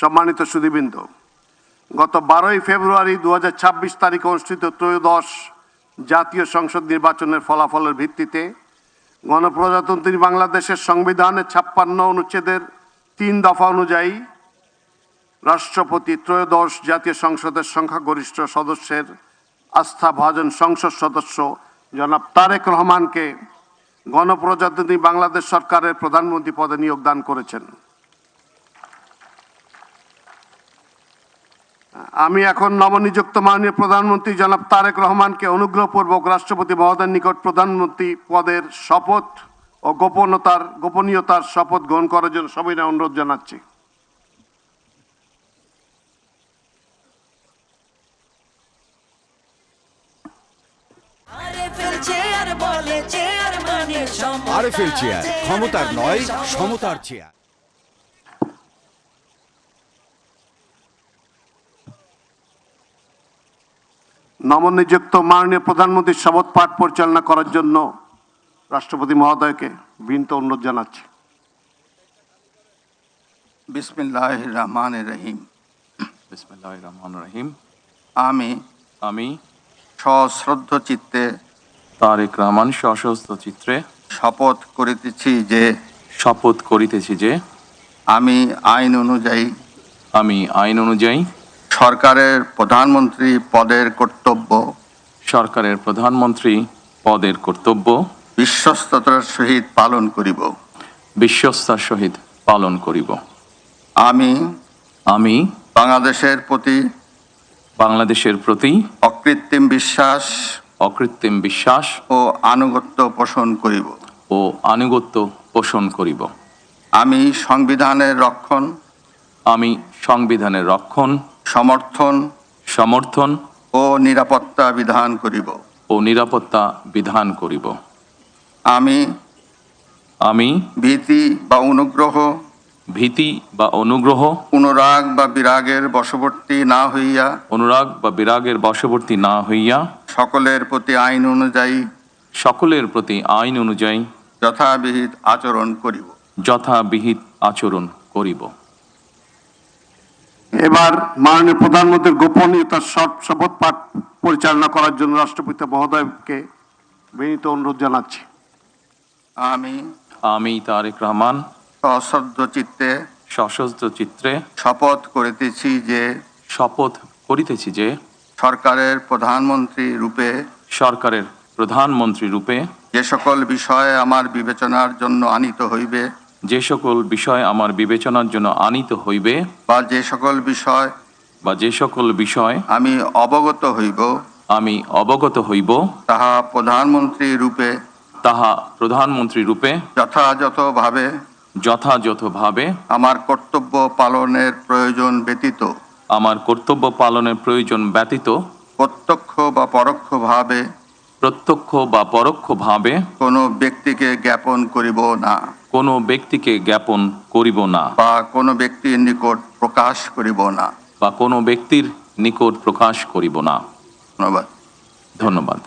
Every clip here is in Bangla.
সম্মানিত সুদীবৃন্দ গত বারোই ফেব্রুয়ারি দু হাজার ছাব্বিশ তারিখে অনুষ্ঠিত ত্রয়োদশ জাতীয় সংসদ নির্বাচনের ফলাফলের ভিত্তিতে গণপ্রজাতন্ত্রী বাংলাদেশের সংবিধানের ছাপ্পান্ন অনুচ্ছেদের তিন দফা অনুযায়ী রাষ্ট্রপতি ত্রয়োদশ জাতীয় সংসদের সংখ্যাগরিষ্ঠ সদস্যের আস্থা ভাজন সংসদ সদস্য জনাব তারেক রহমানকে গণপ্রজাতন্ত্রী বাংলাদেশ সরকারের প্রধানমন্ত্রী পদে নিয়োগদান করেছেন। আমি এখন নবনিযুক্ত মাননীয় প্রধানমন্ত্রী জনাব তারেক রহমানকে অনুগ্রহপূর্বক রাষ্ট্রপতি মহোদয়ের নিকট প্রধানমন্ত্রী পদের শপথ ও গোপনতার গোপনীয়তার শপথ গ্রহণ করার জন্য সবাই অনুরোধ জানাচ্ছি। আরে ফেলছে আর চেয়ার মানে ক্ষমতার মানে নয় সমতার চেয়ার। নবনিযুক্ত মাননীয় প্রধানমন্ত্রীর শপথ পাঠ পরিচালনা করার জন্য রাষ্ট্রপতি মহোদয়কে বিনীত অনুরোধ জানাচ্ছি। বিসমিল্লাহ রহমান রহিম। বিসমিল্লাহ রহমান রহিম। আমি আমি সশ্রদ্ধ চিত্তে তারেক রহমান সশস্ত্র চিত্রে শপথ করিতেছি যে শপথ করিতেছি যে আমি আইন অনুযায়ী আমি আইন অনুযায়ী সরকারের প্রধানমন্ত্রী পদের কর্তব্য? সরকারের প্রধানমন্ত্রী পদের কর্তব্য? বিশ্বস্ততার সহিত পালন করিব। বিশ্বস্তার সহিত পালন করিব। আমি আমি বাংলাদেশের প্রতি বাংলাদেশের প্রতি অকৃত্রিম বিশ্বাস অকৃত্রিম বিশ্বাস ও আনুগত্য পোষণ করিব। ও আনুগত্য পোষণ করিব। আমি সংবিধানের রক্ষণ। আমি সংবিধানের রক্ষণ। সমর্থন সমর্থন ও নিরাপত্তা বিধান করিব। ও নিরাপত্তা বিধান করিব। আমি আমি ভীতি বা অনুগ্রহ ভীতি বা অনুগ্রহ অনুরাগ বা বিরাগের বশবর্তী না হইয়া অনুরাগ বা বিরাগের বশবর্তী না হইয়া সকলের প্রতি আইন অনুযায়ী সকলের প্রতি আইন অনুযায়ী যথাবিহিত আচরণ করিব। যথাবিহিত আচরণ করিব। এবার মাননীয় প্রধানমন্ত্রীর গোপনীয়তার শপ- শপথ পাঠ পরিচালনা করার জন্য রাষ্ট্রপতি মহোদয়কে বিনীত অনুরোধ জানাচ্ছি। আমি আমি তারেক রহমান সশ্রদ্ধ চিত্তে সশস্ত্র চিত্রে শপথ করিতেছি যে শপথ করিতেছি যে সরকারের প্রধানমন্ত্রী রূপে সরকারের প্রধানমন্ত্রী রূপে যে সকল বিষয়ে আমার বিবেচনার জন্য আনিত হইবে যে সকল বিষয় আমার বিবেচনার জন্য আনিত হইবে বা যে সকল বিষয় বা যে সকল বিষয় আমি অবগত হইব আমি অবগত হইব তাহা প্রধানমন্ত্রী রূপে তাহা প্রধানমন্ত্রী রূপে যথাযথভাবে যথাযথভাবে আমার কর্তব্য পালনের প্রয়োজন ব্যতীত আমার কর্তব্য পালনের প্রয়োজন ব্যতীত প্রত্যক্ষ বা পরোক্ষভাবে প্রত্যক্ষ বা পরোক্ষভাবে কোনো ব্যক্তিকে জ্ঞাপন করিব না। কোনো ব্যক্তিকে জ্ঞাপন করিব না। বা কোনো ব্যক্তির নিকট প্রকাশ করিব না। বা কোনো ব্যক্তির নিকট প্রকাশ করিব না। ধন্যবাদ। ধন্যবাদ।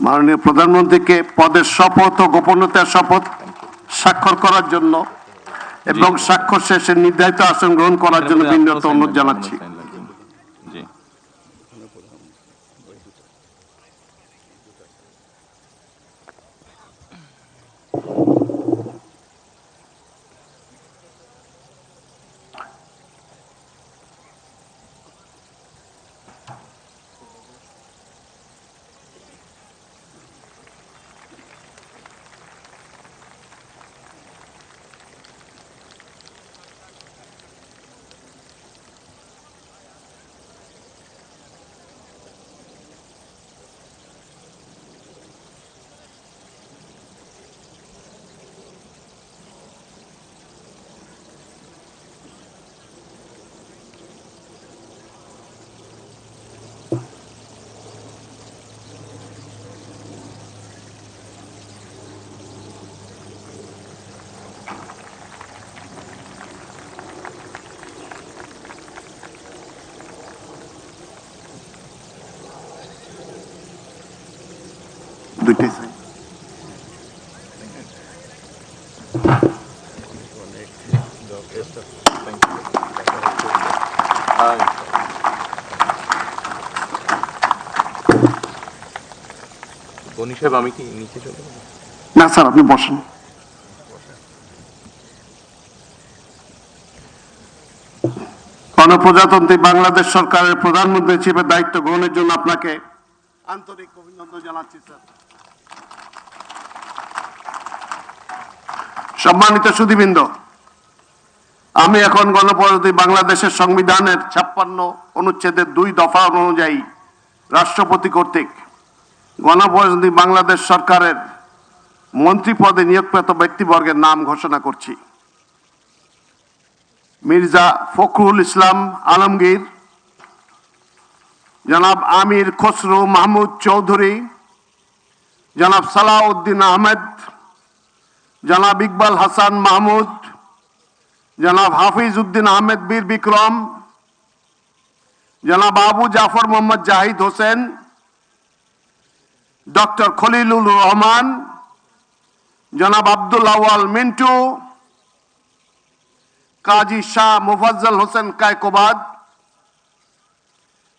মাননীয় প্রধানমন্ত্রীকে পদের শপথ ও গোপনীয়তার শপথ স্বাক্ষর করার জন্য এবং স্বাক্ষর শেষে নির্ধারিত আসন গ্রহণ করার জন্য বিনীত অনুরোধ জানাচ্ছি। আমি কি নিচে চলে না স্যার আপনি বসেন। গণপ্রজাতন্ত্রী বাংলাদেশ সরকারের প্রধানমন্ত্রী হিসেবে দায়িত্ব গ্রহণের জন্য আপনাকে আন্তরিক অভিনন্দন জানাচ্ছি স্যার। সম্মানিত সুধীবৃন্দ, আমি এখন গণপ্রজাতন্ত্রী বাংলাদেশের সংবিধানের ছাপ্পান্ন অনুচ্ছেদের দুই দফা অনুযায়ী রাষ্ট্রপতি কর্তৃক গণপ্রজাতন্ত্রী বাংলাদেশ সরকারের মন্ত্রী পদে নিয়োগপ্রাপ্ত ব্যক্তিবর্গের নাম ঘোষণা করছি। মির্জা ফখরুল ইসলাম আলমগীর, জনাব আমির খসরু মাহমুদ চৌধুরী, জনাব সালাউদ্দিন আহমেদ জনাব ইকবাল হাসান মাহমুদ, জনাব হাফিজ উদ্দিন আহমেদ বীর বিক্রম, জনাব আবু জাফর মোহাম্মদ জাহিদ হোসেন, ডক্টর খলিলুর রহমান, জনাব আব্দুল আওয়াল মিন্টু, কাজী শাহ মুফাজ্জল হোসেন কায়কোবাদ,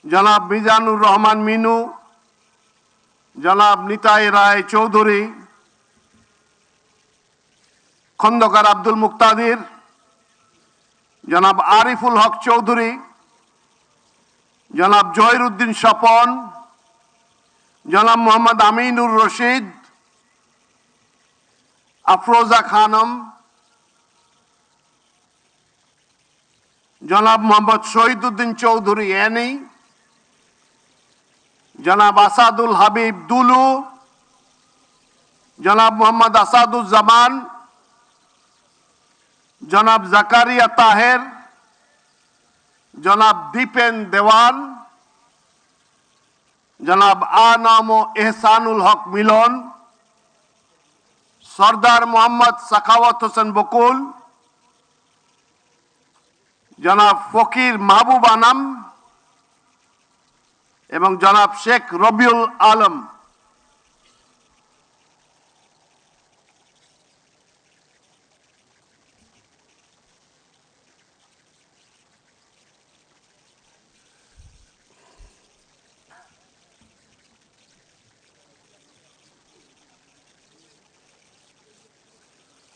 জনাব মিজানুর রহমান মিনু, জনাব নিতাই রায় চৌধুরী খন্দকার আব্দুল মুক্তাদির, জনাব আরিফুল হক চৌধুরী, জনাব জহিরুদ্দিন স্বপন, জনাব মোহাম্মদ আমিনুর রশিদ, আফরোজা খানম, জনাব মোহাম্মদ শহীদুদ্দিন চৌধুরী এনি, জনাব আসাদুল হাবিব দুলু, জনাব মোহাম্মদ আসাদুজ্জামান জনাব জাকারিয়া তাহের, জনাব দীপেন দেওয়ান, জনাব আনাম ও এহসানুল হক মিলন, সর্দার মোহাম্মদ সাখাওয়াত হোসেন বকুল, জনাব ফকির মাহবুব আনাম এবং জনাব শেখ রবিউল আলম।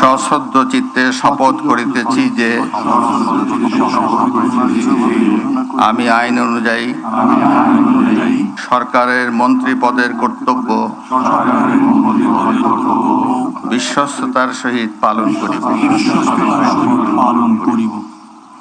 সশ্রদ্ধ চিত্তে শপথ করিতেছি যে আমি আইন অনুযায়ী সরকারের মন্ত্রী পদের কর্তব্য বিশ্বস্ততার সহিত পালন করিব।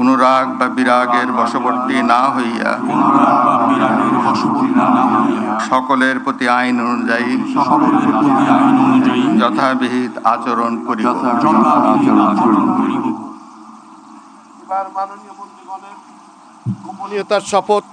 অনুরাগ বা বিরাগের বশবর্তী না হইয়া, সকলের প্রতি আইন অনুযায়ী যথাবিহিত আচরণ করি গোপনীয়তার শপথ